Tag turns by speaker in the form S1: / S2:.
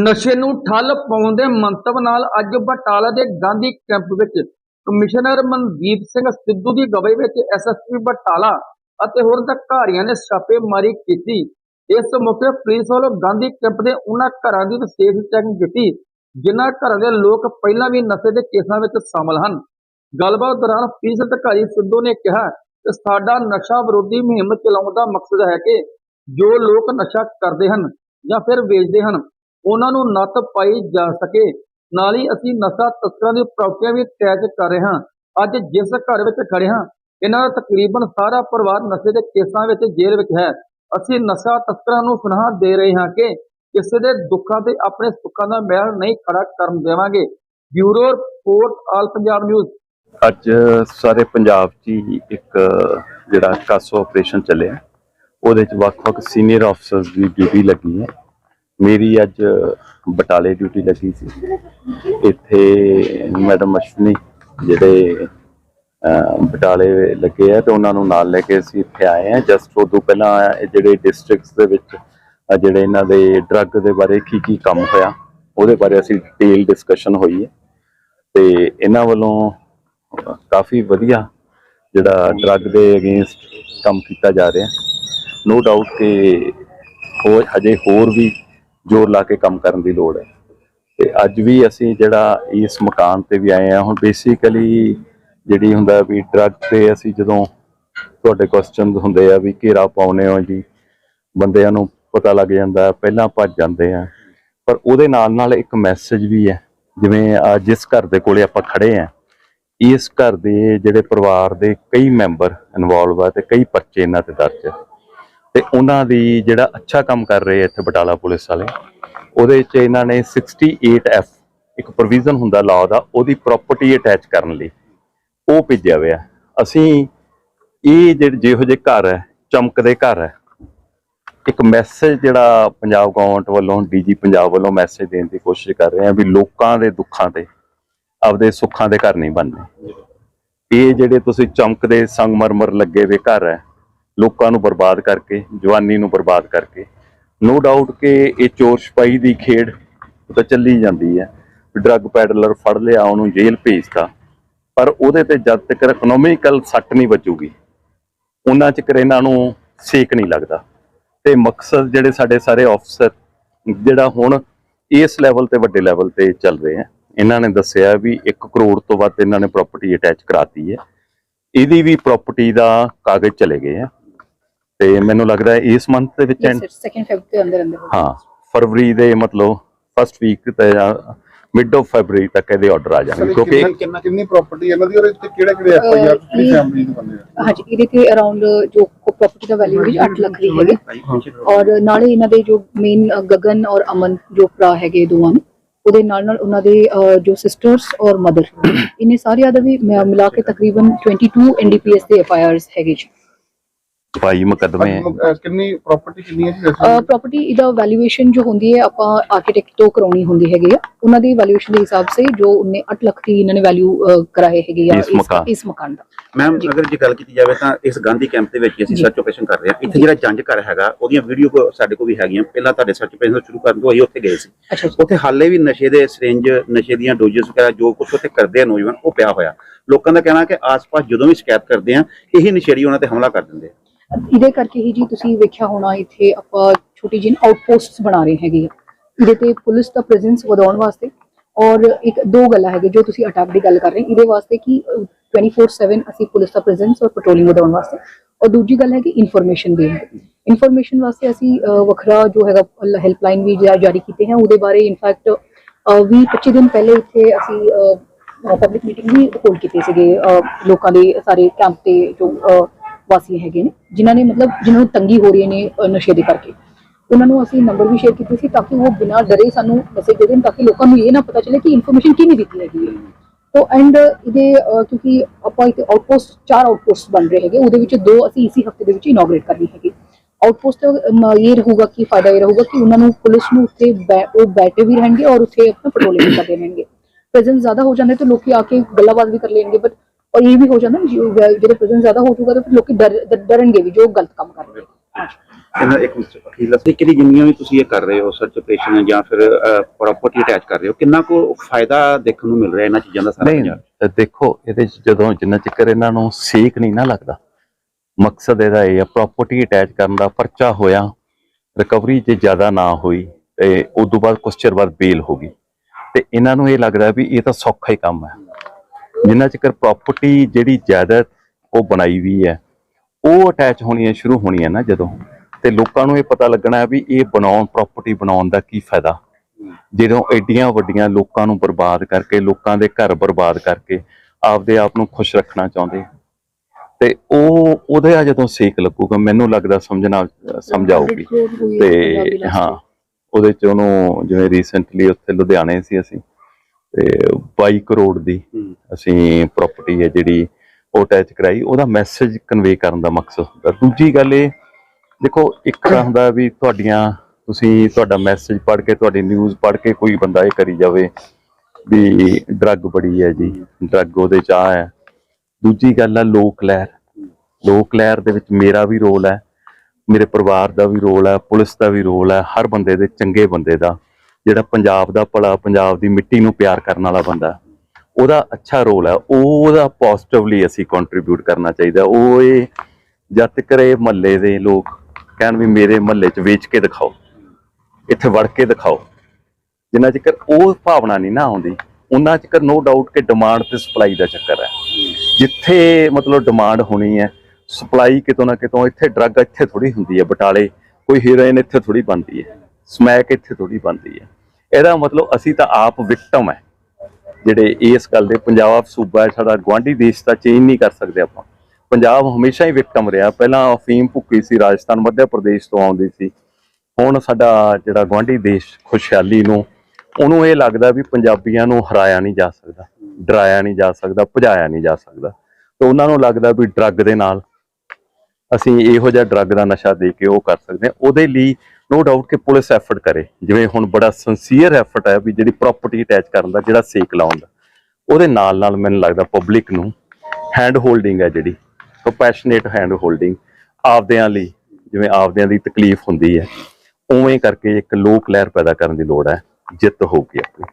S1: ਨਸ਼ੇ ਨੂੰ ਠੱਲ ਪਾਉਣ ਦੇ ਮੰਤਵ ਨਾਲ ਅੱਜ ਬਟਾਲਾ ਦੇ ਗਾਂਧੀ ਕੈਂਪ ਵਿੱਚ ਕਮਿਸ਼ਨਰ ਮਨਦੀਪ ਸਿੰਘ ਸਿੱਧੂ ਦੀ ਗਵਾਈ ਵਿੱਚ ਐਸਐਸਪੀ ਬਟਾਲਾ ਅਤੇ ਹੋਰ ਅਧਿਕਾਰੀਆਂ ਨੇ ਛਾਪੇਮਾਰੀ ਕੀਤੀ। ਇਸ ਮੌਕੇ ਪੁਲਿਸ ਵੱਲੋਂ ਗਾਂਧੀ ਕੈਂਪ ਦੇ ਉਹਨਾਂ ਘਰਾਂ ਦੀ ਸੇਫ ਚੈਕਿੰਗ ਕੀਤੀ, ਜਿਨ੍ਹਾਂ ਘਰਾਂ ਦੇ ਲੋਕ ਪਹਿਲਾਂ ਵੀ ਨਸ਼ੇ ਦੇ ਕੇਸਾਂ ਵਿੱਚ ਸ਼ਾਮਲ ਹਨ। ਗੱਲਬਾਤ ਦੌਰਾਨ ਪੁਲਿਸ ਅਧਿਕਾਰੀ ਸਿੱਧੂ ਨੇ ਕਿਹਾ ਕਿ ਸਾਡਾ ਨਸ਼ਾ ਵਿਰੋਧੀ ਮੁਹਿੰਮ ਚਲਾਉਣ ਦਾ ਮਕਸਦ ਹੈ ਕਿ ਜੋ ਲੋਕ ਨਸ਼ਾ ਕਰਦੇ ਹਨ ਜਾਂ ਫਿਰ ਵੇਚਦੇ ਹਨ ਉਹਨਾਂ ਨੂੰ ਨੱਤ ਪਾਈ ਜਾ ਸਕੇ। ਨਾਲ ਹੀ ਅਸੀਂ ਨਸ਼ਾ ਤਸਕਰਾਂ ਦੀ ਪ੍ਰਾਪਰਟੀਆਂ ਵੀ ਟੈਚ ਕਰ ਰਹੇ ਹਾਂ। ਅੱਜ ਜਿਸ ਘਰ ਵਿੱਚ ਖੜੇ ਹਾਂ, ਇਹਨਾਂ ਦਾ ਤਕਰੀਬਨ ਸਾਰਾ ਪਰਿਵਾਰ ਨਸ਼ੇ ਦੇ ਕੇਸਾਂ ਵਿੱਚ ਜੇਲ੍ਹ ਵਿੱਚ ਹੈ। ਅਸੀਂ ਨਸ਼ਾ ਤਸਕਰਾਂ ਨੂੰ ਸੁਨਾਹ ਦੇ ਰਹੇ ਹਾਂ ਕਿ ਕਿਸੇ ਦੇ ਦੁੱਖਾਂ ਤੇ ਆਪਣੇ ਸੁੱਖਾਂ ਦਾ ਮਹਿਲ ਨਹੀਂ ਖੜਾ ਕਰਨ ਦੇਵਾਂਗੇ। Bureau report, all Punjab news.
S2: ਅੱਜ ਸਾਰੇ ਪੰਜਾਬ 'ਚ ਇੱਕ, ਜਿਹੜਾ ਕਾਸੋ ਆਪਰੇਸ਼ਨ ਚੱਲਿਆ। ਉਹਦੇ 'ਚ ਵੱਖ-ਵੱਖ ਸੀਨੀਅਰ ਅਫਸਰਸ ਦੀ ਡਿਊਟੀ ਲੱਗੀ ਹੈ। ਮੇਰੀ ਅੱਜ ਬਟਾਲੇ ਡਿਊਟੀ ਲੱਗੀ ਸੀ। ਇੱਥੇ ਮੈਡਮ ਅਸ਼ਵਨੀ ਜਿਹੜੇ ਬਟਾਲੇ ਲੱਗੇ ਆ ਤੇ ਉਹਨਾਂ ਨੂੰ ਨਾਲ ਲੈ ਕੇ ਅਸੀਂ ਇੱਥੇ ਆਏ ਆ। ਜਸਟ ਉਦੋਂ ਪਹਿਲਾਂ ਜਿਹੜੇ ਡਿਸਟ੍ਰਿਕਟਸ ਦੇ ਵਿੱਚ ਜਿਹੜੇ ਇਹਨਾਂ ਦੇ ਡਰੱਗ ਦੇ ਬਾਰੇ ਕੀ ਕੀ ਕੰਮ ਹੋਇਆ, ਉਹਦੇ ਬਾਰੇ ਅਸੀਂ ਡਿਟੇਲ ਡਿਸਕਸ਼ਨ ਹੋਈ ਹੈ। ਤੇ ਇਹਨਾਂ ਵੱਲੋਂ ਕਾਫੀ ਵਧੀਆ ਜਿਹੜਾ ਡਰੱਗ ਦੇ ਅਗੇਂਸਟ ਕੰਮ ਕੀਤਾ ਜਾ ਰਿਹਾ। ਨੋ ਡਾਊਟ ਕਿ ਹੋਰ ਅਜੇ ਹੋਰ ਵੀ ਜ਼ੋਰ ਲਾ ਕੇ ਕੰਮ ਕਰਨ ਦੀ ਲੋੜ ਹੈ। ਤੇ ਅੱਜ ਵੀ ਅਸੀਂ ਜਿਹੜਾ ਇਸ ਮਕਾਨ ਤੇ ਵੀ ਆਏ ਆ ਹੁਣ ਬੇਸਿਕਲੀ ਜਿਹੜੀ ਹੁੰਦਾ ਵੀ ਡਰੱਗ ਤੇ ਅਸੀਂ ਜਦੋਂ ਤੁਹਾਡੇ ਕੁਐਸਚਨਸ ਹੁੰਦੇ ਆ ਵੀ ਘੇਰਾ ਪਾਉਨੇ ਹੋ ਜੀ, ਬੰਦਿਆਂ ਨੂੰ ਪਤਾ ਲੱਗ ਜਾਂਦਾ, ਪਹਿਲਾਂ ਭੱਜ ਜਾਂਦੇ ਆ। ਪਰ ਉਹਦੇ ਨਾਲ ਨਾਲ ਇੱਕ ਮੈਸੇਜ ਵੀ ਹੈ, ਜਿਵੇਂ ਜਿਸ ਘਰ ਦੇ ਕੋਲੇ ਆਪਾਂ ਖੜੇ ਆ, ਇਸ ਘਰ ਦੇ ਜਿਹੜੇ ਪਰਿਵਾਰ ਦੇ ਕਈ ਮੈਂਬਰ ਇਨਵੋਲਵ ਆ ਤੇ ਕਈ ਪਰਚੇ ਇਹਨਾਂ ਤੇ ਦਰਜ ਹੈ ਤੇ ਉਹਨਾਂ ਦੀ ਜਿਹੜਾ ਅੱਛਾ ਕੰਮ ਕਰ ਰਹੇ ਇੱਥੇ ਬਟਾਲਾ ਪੁਲਿਸ ਵਾਲੇ, ਉਹਦੇ ਵਿੱਚ ਇਹਨਾਂ ਨੇ 68F ਇੱਕ ਪ੍ਰੋਵੀਜ਼ਨ ਹੁੰਦਾ ਲਾਅ ਦਾ, ਉਹਦੀ ਪ੍ਰਾਪਰਟੀ ਅਟੈਚ ਕਰਨ ਲਈ ਉਹ ਭੇਜਿਆ ਹੋਇਆ। ਅਸੀਂ ਇਹ ਜਿਹੜੇ ਜਿਹੋ ਜਿਹੇ ਘਰ ਹੈ, ਚਮਕਦੇ ਘਰ ਹੈ, ਇੱਕ ਮੈਸੇਜ ਜਿਹੜਾ ਪੰਜਾਬ ਗਵਰਨਮੈਂਟ ਵੱਲੋਂ ਡੀਜੀ ਪੰਜਾਬ ਵੱਲੋਂ ਮੈਸੇਜ ਦੇਣ ਦੀ ਕੋਸ਼ਿਸ਼ ਕਰ ਰਹੇ ਆ ਵੀ ਲੋਕਾਂ ਦੇ ਦੁੱਖਾਂ ਤੇ, ਆਪਦੇ ਸੁੱਖਾਂ ਦੇ ਘਰ ਨਹੀਂ ਬਣਨੇ। ਇਹ ਜਿਹੜੇ ਤੁਸੀਂ ਚਮਕਦੇ ਸੰਗਮਰਮਰ ਲੱਗੇ ਵੇ ਘਰ ਹੈ ਲੋਕਾਂ ਨੂੰ ਬਰਬਾਦ ਕਰਕੇ, ਜਵਾਨੀ ਨੂੰ ਬਰਬਾਦ ਕਰਕੇ। ਨੋ ਡਾਊਟ ਕਿ ਇਹ ਚੋਰ ਸਿਪਾਹੀ ਦੀ ਖੇਡ ਤਾਂ ਚੱਲੀ ਜਾਂਦੀ ਹੈ। ਡਰੱਗ ਪੈਡਲਰ ਫੜ ਲਿਆ, ਉਹਨੂੰ ਜੇਲ੍ਹ ਭੇਜਤਾ। ਪਰ ਉਹਦੇ ਤੇ ਜਦ ਤੱਕ ਇਕਨੋਮਿਕਲ ਸੱਟ ਨਹੀਂ ਵੱਜੂਗੀ, ਉਹਨਾਂ ਚਿਰ ਇਹਨਾਂ ਨੂੰ ਸੇਕ ਨਹੀਂ ਲੱਗਦਾ। ਤੇ ਮਕਸਦ ਜਿਹੜੇ ਸਾਡੇ ਸਾਰੇ ਆਫਸਰ ਜਿਹੜਾ ਹੁਣ ਇਸ ਲੈਵਲ ਤੇ ਵੱਡੇ ਲੈਵਲ ਤੇ ਚੱਲ ਰਹੇ ਆ ਇਹਨਾਂ ਨੇ ਦੱਸਿਆ ਵੀ 1 ਕਰੋੜ ਤੋਂ ਵੱਧ ਇਹਨਾਂ ਨੇ ਪ੍ਰਾਪਰਟੀ ਅਟੈਚ ਕਰਾਤੀ ਹੈ। ਇਹਦੀ ਵੀ ਪ੍ਰਾਪਰਟੀ ਦਾ ਕਾਗਜ਼ ਚਲੇ ਗਏ ਆ ਤੇ ਮੈਨੂੰ ਲੱਗਦਾ ਹੈ ਇਸ ਮੰਥ ਦੇ ਵਿੱਚ
S3: ਐਂਡ ਸੈਕਿੰਡ ਫੈਬ ਦੇ ਅੰਦਰ ਅੰਦਰ
S2: ਹਾਂ ਫਰਵਰੀ ਦੇ ਮਤਲਬ ਫਸਟ ਵੀਕ ਤੇ ਜਾਂ ਮਿਡ ਆਫ ਫੈਬਰੀ ਤੱਕ ਇਹਦੇ ਆਰਡਰ ਆ ਜਾਣਗੇ ਕਿਉਂਕਿ
S4: ਕਿੰਨਾ ਕਿੰਨੀ ਪ੍ਰਾਪਰਟੀ ਇਹਨਾਂ ਦੀ ਔਰ ਇੱਥੇ ਕਿਹੜੇ ਕਿਹੜੇ ਐਫ ਆਈ ਆਰ ਕਿਹੜੀ ਫੈਮਿਲੀ ਦੇ ਬੰਦੇ ਆ
S3: ਹਾਂਜੀ ਇਹਦੇ ਤੇ ਅਰਾਊਂਡ ਜੋ ਪ੍ਰਾਪਰਟੀ ਦਾ ਵੈਲਿਊ ਵੀ 8 ਲੱਖ ਦੀ ਹੈਗੀ। ਔਰ ਨਾਲੇ ਇਹਨਾਂ ਦੇ ਜੋ ਮੇਨ ਗਗਨ ਔਰ ਅਮਨ ਜੋ ਭਰਾ ਹੈਗੇ ਦੋਵਾਂ ਨੂੰ ਉਹਦੇ ਨਾਲ ਨਾਲ ਉਹਨਾਂ ਦੇ ਜੋ ਸਿਸਟਰਸ ਔਰ ਮਦਰ ਇਹਨੇ ਸਾਰਿਆਂ ਦਾ ਵੀ ਮਿਲਾ ਕੇ ਤਕਰੀਬਨ 22 ਐਨਡੀਪੀਐਸ ਦੇ ਐਫ ਹੈਗੇ ਜੀ।
S2: ਭਾਈ ਮੁਕੱਦਮੇ। ਹੈ
S4: ਅਹ ਕਿੰਨੀ ਪ੍ਰਾਪਰਟੀ ਕਿੰਨੀ ਹੈ ਜੀ ਵੈਸੇ
S3: ਪ੍ਰਾਪਰਟੀ ਇਹਦਾ ਵੈਲਿਊਏਸ਼ਨ ਜੋ ਹੁੰਦੀ ਹੈ ਆਪਾਂ ਆਰਕੀਟੈਕਟ ਤੋਂ ਕਰਾਉਣੀ ਹੁੰਦੀ ਹੈਗੀ ਆ। ਉਹਨਾਂ ਦੀ ਵੈਲਿਊਏਸ਼ਨ ਦੇ ਹਿਸਾਬ ਸੇ ਜੋ ਉਹਨੇ 8 ਲੱਖ ਦੀ ਇਹਨਾਂ ਨੇ ਵੈਲਿਊ ਕਰਾਏ ਹੈਗੇ ਆ
S2: ਇਸ ਮਕਾਨ।
S3: ਇਸ ਮਕਾਨ ਦਾ।
S5: ਮੈਮ ਅਗਰ ਜੇ ਗੱਲ ਕੀਤੀ ਜਾਵੇ ਤਾਂ ਇਸ ਗਾਂਧੀ ਕੈਂਪ ਦੇ ਵਿੱਚ ਅਸੀਂ
S3: ਜੀ।
S5: ਸਰਚ ਆਪਰੇਸ਼ਨ ਕਰ ਰਹੇ ਹਾਂ। ਇੱਥੇ ਜਿਹੜਾ ਜੰਜ ਘਰ ਹੈਗਾ ਉਹਦੀਆਂ ਵੀਡੀਓ ਸਾਡੇ ਕੋਲ ਵੀ ਹੈਗੀਆਂ। ਪਹਿਲਾਂ ਤੁਹਾਡੇ ਸਰਚ ਆਪਰੇਸ਼ਨ ਸ਼ੁਰੂ ਕਰਨ ਤੋਂ ਅਸੀਂ ਉੱਥੇ ਗਏ ਸੀ।
S3: ਅੱਛਾ ਜੀ।
S5: ਉੱਥੇ ਹਾਲੇ ਵੀ ਨਸ਼ੇ ਦੇ ਸਿਰਿੰਜ ਨਸ਼ੇ ਦੀਆਂ ਡੋਜ਼ਸ ਵਗੈਰਾ ਜੋ ਕੁਝ ਉੱਥੇ ਕਰਦੇ ਆ ਨੌਜਵਾਨ ਉਹ ਪਿਆ ਹੋਇਆ। ਲੋਕਾਂ ਦਾ ਕਹਿਣਾ ਕਿ ਆਸ-ਪਾਸ ਜਦੋਂ ਵੀ ਸ਼ਿਕਾਇਤ ਕਰਦੇ ਆ ਇਹੀ ਨਸ਼ੇੜੀ ਉਹਨਾਂ ਤੇ ਹਮਲਾ ਕਰ ਦਿੰਦੇ ਆ।
S3: ਇਹਦੇ ਕਰਕੇ ਹੀ ਜੀ ਤੁਸੀਂ ਵੇਖਿਆ ਹੋਣਾ ਇੱਥੇ ਆਪਾਂ ਛੋਟੀ ਜਿਹੀ ਆਊਟਪੋਸਟਸ ਬਣਾ ਰਹੇ ਹੈਗੇ ਆ। ਇਹਦੇ ਤੇ ਪੁਲਿਸ ਦਾ ਪ੍ਰੈਜ਼ੈਂਸ ਵਧਾਉਣ ਵਾਸਤੇ ਔਰ ਇੱਕ ਦੋ ਗੱਲਾਂ ਹੈਗੇ ਜੋ ਤੁਸੀਂ ਅਟੈਕ ਦੀ ਗੱਲ ਕਰ ਰਹੇ ਇਹਦੇ ਵਾਸਤੇ ਕਿ 24/7 ਅਸੀਂ ਪੁਲਿਸ ਦਾ ਪ੍ਰੈਜ਼ੈਂਸ ਔਰ ਪੈਟਰੋਲਿੰਗ ਵਧਾਉਣ ਵਾਸਤੇ। ਔਰ ਦੂਜੀ ਗੱਲ ਹੈ ਕਿ ਇਨਫੋਰਮੇਸ਼ਨ ਦੇਣ ਇਨਫੋਰਮੇਸ਼ਨ ਵਾਸਤੇ ਅਸੀਂ ਵੱਖਰਾ ਜੋ ਹੈਗਾ ਹੈਲਪਲਾਈਨ ਵੀ ਜਾਰੀ ਕੀਤੇ ਹੈ। ਉਹਦੇ ਬਾਰੇ ਇਨਫੈਕਟ 20 25 ਦਿਨ ਪਹਿਲੇ ਇੱਥੇ ਅਸੀਂ ਪਬਲਿਕ ਮੀਟਿੰਗ ਵੀ ਹੋਲਡ ਕੀਤੀ ਸੀਗੇ। ਲੋਕਾਂ ਦੇ ਸਾਰੇ ਕੈਂਪ ਤੇ ਜੋ ਵਾਸੀ ਹੈਗੇ ਨੇ, ਜਿਨ੍ਹਾਂ ਨੇ ਮਤਲਬ ਜਿਨ੍ਹਾਂ ਨੂੰ ਤੰਗੀ ਹੋ ਰਹੀ ਨੇ ਨਸ਼ੇ ਦੇ ਕਰਕੇ। ਉਹਨਾਂ ਨੂੰ ਅਸੀਂ ਨੰਬਰ ਵੀ ਸ਼ੇਅਰ ਕੀਤੇ ਸੀ ਤਾਂ ਕਿ ਉਹ ਬਿਨਾਂ ਡਰੇ ਸਾਨੂੰ ਮੈਸੇਜ ਦੇ ਦੇਣ, ਤਾਂ ਕਿ ਲੋਕਾਂ ਨੂੰ ਇਹ ਨਾ ਪਤਾ ਚੱਲੇ ਕਿ ਇਨਫੋਰਮੇਸ਼ਨ ਕਿਹਨੇ ਦਿੱਤੀ ਹੈਗੀ ਹੈ। ਤੋ ਐਂਡ ਇਹਦੇ ਕਿਉਂਕਿ ਆਪਾਂ ਇੱਕ ਆਊਟਪੋਸਟ ਚਾਰ ਆਊਟਪੋਸਟ ਬਣ ਰਹੇ ਹੈਗੇ, ਉਹਦੇ ਵਿੱਚ ਦੋ ਅਸੀਂ ਇਸੇ ਹਫ਼ਤੇ ਦੇ ਵਿੱਚ ਇਨੋਗਰੇਟ ਕਰਨੀ ਹੈਗੀ। ਆਊਟਪੋਸਟ ਇਹ ਰਹੂਗਾ ਕਿ ਫਾਇਦਾ ਇਹ ਰਹੂਗਾ ਕਿ ਉਹਨਾਂ ਨੂੰ ਪੁਲਿਸ ਨੂੰ ਉੱਥੇ ਉਹ ਬੈਠੇ ਵੀ ਰਹਿਣਗੇ ਔਰ ਉੱਥੇ ਆਪਣਾ ਪੈਟਰੋਲਿੰਗ ਵੀ ਕਰਦੇ ਰਹਿਣਗੇ। ਪ੍ਰੈਜ਼ੈਂਸ ਜ਼ਿਆਦਾ ਹੋ ਜਾਂਦੇ ਤੇ ਤਾਂ ਲੋਕੀ ਆ ਕੇ ਗੱਲਾਬਾਜ਼ ਵੀ ਕਰ ਲੈਣਗੇ ਬਟ ਔਰ ਇਹ ਵੀ ਹੋ ਜਾਂਦਾ ਨਾ, ਜੇ- ਜਿਹੜੇ ਪ੍ਰੈਜ਼ੈਂਸ ਜ਼ਿਆਦਾ ਹੋ ਜਾਊਗਾ ਤਾਂ ਫਿਰ ਲੋਕੀ ਡਰ ਡਰਨਗੇ ਵੀ ਜੋ ਗਲਤ ਕੰਮ ਕਰ ਰਹੇ ਨੇ। ਹਾਂਜੀ
S5: ਇਹਨਾਂ ਇੱਕ ਮਿੰਟ ਅਖੀਲਾ ਤਰੀਕੇ ਦੀ ਜਿੰਨੀਆਂ ਵੀ ਤੁਸੀਂ ਇਹ ਕਰ ਰਹੇ ਹੋ ਸਰਚ ਆਪਰੇਸ਼ਨ ਜਾਂ ਫਿਰ ਪ੍ਰਾਪਰਟੀ ਅਟੈਚ ਕਰ ਰਹੇ ਹੋ ਕਿੰਨਾ ਕੋ ਫਾਇਦਾ ਦੇਖਣ ਨੂੰ ਮਿਲ ਰਿਹਾ ਇਹਨਾਂ ਚੀਜ਼ਾਂ ਦਾ ਸਾਰਾ
S2: ਨਹੀਂ ਦੇਖੋ ਇਹਦੇ ਚ ਜਦੋਂ ਜਿੰਨਾ ਚਿਰ ਇਹਨਾਂ ਨੂੰ ਸੇਕ ਨਹੀਂ ਨਾ ਲੱਗਦਾ ਮਕਸਦ ਇਹਦਾ ਇਹ ਹੈ ਪ੍ਰਾਪਰਟੀ ਅਟੈਚ ਕਰਨ ਦਾ ਪਰਚਾ ਹੋਇਆ ਰਿਕਵਰੀ ਜੇ ਜ਼ਿਆਦਾ ਨਾ ਹੋਈ ਤੇ ਉਸ ਤੋਂ ਬਾਅਦ ਕੁਛ ਚਿਰ ਬਾਅਦ ਬੇਲ ਹੋ ਗਈ। ਤੇ ਇਹਨਾਂ ਨੂੰ ਇਹ ਲੱਗਦਾ ਵੀ ਇਹ ਤਾਂ ਸੌਖਾ ਹੀ ਕੰਮ ਹੈ। ਜਿੰਨਾ ਚਿਰ ਪ੍ਰਾਪਰਟੀ ਜਿਹੜੀ ਜਾਇਦਾਦ ਉਹ ਬਣਾਈ ਵੀ ਹੈ ਉਹ ਅਟੈਚ ਹੋਣੀਆਂ ਸ਼ੁਰੂ ਹੋਣੀਆਂ ਨਾ ਜਦੋਂ। ਤੇ ਲੋਕਾਂ ਨੂੰ ਇਹ ਪਤਾ ਲੱਗਣਾ ਵੀ ਇਹ ਬਣਾਉਣ ਪ੍ਰਾਪਰਟੀ ਬਣਾਉਣ ਦਾ ਕੀ ਫਾਇਦਾ। ਜਦੋਂ ਐਡੀਆਂ ਵੱਡੀਆਂ ਲੋਕਾਂ ਨੂੰ ਬਰਬਾਦ ਕਰਕੇ ਲੋਕਾਂ ਦੇ ਘਰ ਬਰਬਾਦ ਕਰਕੇ ਆਪਦੇ ਆਪ ਨੂੰ ਖੁਸ਼ ਰੱਖਣਾ ਚਾਹੁੰਦੇ। ਤੇ ਉਹ ਉਹਦੇ ਆ ਜਦੋਂ ਸੇਕ ਲੱਗੂਗਾ ਮੈਨੂੰ ਲੱਗਦਾ ਸਮਝਣਾ ਸਮਝ ਆਊਗੀ ਤੇ ਹਾਂ ਉਹਦੇ ਚ ਉਹਨੂੰ ਜਿਵੇਂ ਰੀਸੈਂਟਲੀ ਉੱਥੇ ਲੁਧਿਆਣੇ ਸੀ ਅਸੀਂ। ਤੇ 22 ਕਰੋੜ ਦੀ। ਅਸੀਂ ਪ੍ਰਾਪਰਟੀ ਹੈ ਜਿਹੜੀ ਉਹ ਅਟੈਚ ਕਰਾਈ। ਉਹਦਾ ਮੈਸੇਜ ਕਨਵੇ ਕਰਨ ਦਾ ਮਕਸਦ ਹੁੰਦਾ। ਦੂਜੀ ਗੱਲ ਇਹ ਦੇਖੋ ਇੱਕ ਤਾਂ ਹੁੰਦਾ ਵੀ ਤੁਹਾਡੀਆਂ ਤੁਸੀਂ ਤੁਹਾਡਾ ਮੈਸੇਜ ਪੜ੍ਹ ਕੇ ਤੁਹਾਡੀ ਨਿਊਜ਼ ਪੜ੍ਹ ਕੇ ਕੋਈ ਬੰਦਾ ਇਹ ਕਰੀ ਜਾਵੇ ਵੀ ਡਰੱਗ ਬੜੀ ਹੈ ਜੀ ਡਰੱਗ ਉਹਦੇ ਚ ਆ ਹੈ। ਦੂਜੀ ਗੱਲ ਆ ਲੋਕ ਲਹਿਰ। ਲੋਕ ਲਹਿਰ ਦੇ ਵਿੱਚ ਮੇਰਾ ਵੀ ਰੋਲ ਹੈ ਮੇਰੇ ਪਰਿਵਾਰ ਦਾ ਵੀ ਰੋਲ ਹੈ ਪੁਲਿਸ ਦਾ ਵੀ ਰੋਲ ਹੈ ਹਰ ਬੰਦੇ ਦੇ ਚੰਗੇ ਬੰਦੇ ਦਾ। ਜਿਹੜਾ ਪੰਜਾਬ ਦਾ ਭਲਾ, ਪੰਜਾਬ ਦੀ ਮਿੱਟੀ ਨੂੰ ਪਿਆਰ ਕਰਨ ਵਾਲਾ ਬੰਦਾ ਉਹਦਾ ਅੱਛਾ ਰੋਲ ਹੈ, ਉਹਦਾ ਪੋਜ਼ਿਟਿਵਲੀ ਅਸੀਂ ਕੰਟਰੀਬਿਊਟ ਕਰਨਾ ਚਾਹੀਦਾ ਉਹ ਇਹ ਜਦ ਤੱਕ ਇਹ ਮਹੱਲੇ ਦੇ ਲੋਕ ਕਹਿਣ ਵੀ ਮੇਰੇ ਮਹੱਲੇ 'ਚ ਵੇਚ ਕੇ ਦਿਖਾਓ, ਇੱਥੇ ਵੜ ਕੇ ਦਿਖਾਓ, ਜਿੰਨਾ ਚਿਰ ਉਹ ਭਾਵਨਾ ਨਹੀਂ ਨਾ ਆਉਂਦੀ, ਉਹਨਾਂ ਚਿਰ ਨੋ ਡਾਊਟ ਕਿ ਡਿਮਾਂਡ ਤੇ ਸਪਲਾਈ ਦਾ ਚੱਕਰ ਹੈ। ਜਿੱਥੇ ਮਤਲਬ ਡਿਮਾਂਡ ਹੋਣੀ ਹੈ ਸਪਲਾਈ ਕਿਤੋਂ ਨਾ ਕਿਤੋਂ ਇੱਥੇ ਡਰੱਗ ਇੱਥੇ ਥੋੜੀ ਹੁੰਦੀ ਹੈ, ਬਟਾਲੇ ਕੋਈ ਹੀਰੋਇਨ ਇੱਥੇ ਥੋੜੀ ਬਣਦੀ ਹੈ। ਸਮੈਕ ਇੱਥੇ ਥੋੜੀ ਬਣਦੀ ਹੈ। ਇਹਦਾ ਮਤਲਬ ਅਸੀਂ ਤਾਂ ਆਪ ਵਿਕਟਮ ਹੈ। ਜਿਹੜੇ ਇਸ ਗੱਲ ਦੇ ਪੰਜਾਬ ਸੂਬਾ ਹੈ, ਸਾਡਾ ਗਵਾਂਢੀ ਦੇਸ਼ ਦਾ ਚੇਂਜ ਨਹੀਂ ਕਰ ਸਕਦੇ ਆਪਾਂ। ਪੰਜਾਬ ਹਮੇਸ਼ਾ ਹੀ ਵਿਕਟਮ ਰਿਹਾ। ਪਹਿਲਾਂ ਅਫੀਮ ਭੁੱਕੀ ਸੀ, ਰਾਜਸਥਾਨ, ਮੱਧ ਪ੍ਰਦੇਸ਼ ਤੋਂ ਆਉਂਦੀ ਸੀ। ਹੁਣ ਸਾਡਾ ਜਿਹੜਾ ਗਵਾਂਢੀ ਦੇਸ਼ ਖੁਸ਼ਹਾਲੀ ਨੂੰ, ਉਹਨੂੰ ਇਹ ਲੱਗਦਾ ਵੀ ਪੰਜਾਬੀਆਂ ਨੂੰ ਹਰਾਇਆ ਨਹੀਂ ਜਾ ਸਕਦਾ, ਡਰਾਇਆ ਨਹੀਂ ਜਾ ਸਕਦਾ, ਭਜਾਇਆ ਨਹੀਂ ਜਾ ਸਕਦਾ। ਤੇ ਉਹਨਾਂ ਨੂੰ ਲੱਗਦਾ ਵੀ ਡਰੱਗ ਦੇ ਨਾਲ ਅਸੀਂ ਇਹੋ ਜਿਹਾ ਡਰੱਗ ਦਾ ਨਸ਼ਾ ਦੇ ਕੇ ਉਹ ਕਰ ਸਕਦੇ ਹਾਂ। ਉਹਦੇ ਲਈ ਨੋ ਡਾਊਟ ਕਿ ਪੁਲਿਸ ਐਫਰਟ ਕਰੇ। ਜਿਵੇਂ ਹੁਣ ਬੜਾ ਸਿੰਸੀਅਰ ਐਫਰਟ ਹੈ ਵੀ ਜਿਹੜੀ ਪ੍ਰਾਪਰਟੀ ਅਟੈਚ ਕਰਨ ਦਾ, ਜਿਹੜਾ ਸੇਕ ਲਾਉਣ ਦਾ। ਉਹਦੇ ਨਾਲ ਨਾਲ ਮੈਨੂੰ ਲੱਗਦਾ ਪਬਲਿਕ ਨੂੰ ਹੈਂਡ ਹੋਲਡਿੰਗ ਹੈ ਜਿਹੜੀ। ਕੰਪੈਸ਼ਨੇਟ ਹੈਂਡ ਹੋਲਡਿੰਗ ਆਪਦਿਆਂ ਲਈ, ਜਿਵੇਂ ਆਪਦਿਆਂ ਦੀ ਤਕਲੀਫ ਹੁੰਦੀ ਹੈ, ਉਵੇਂ ਕਰਕੇ ਇੱਕ ਲੋਕ ਲਹਿਰ ਪੈਦਾ ਕਰਨ ਦੀ ਲੋੜ ਹੈ। ਜਿੱਤ ਹੋਊਗੀ ਆਪਣੀ।